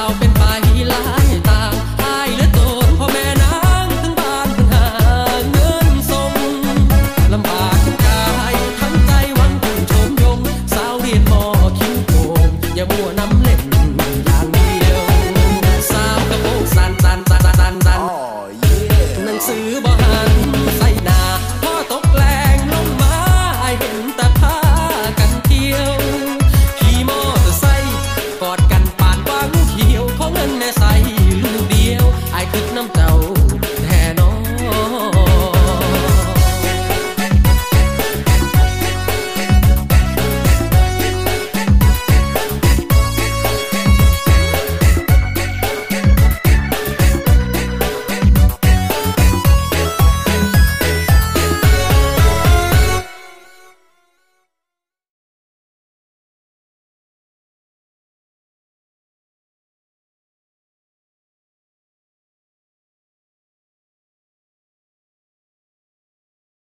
าวเป็นไปหลายต่างอายและโตพ่อแม่นางทั้งบ้านทั้งหาเงินทรลำบากกายทั้งใจหวังถึชมยง สาวเรียนมคิ้วโกงอย่ามัวนำเล่นอย่างเดียวสาวกระโปงสันสันสันสันสันหนังสือบ่หัน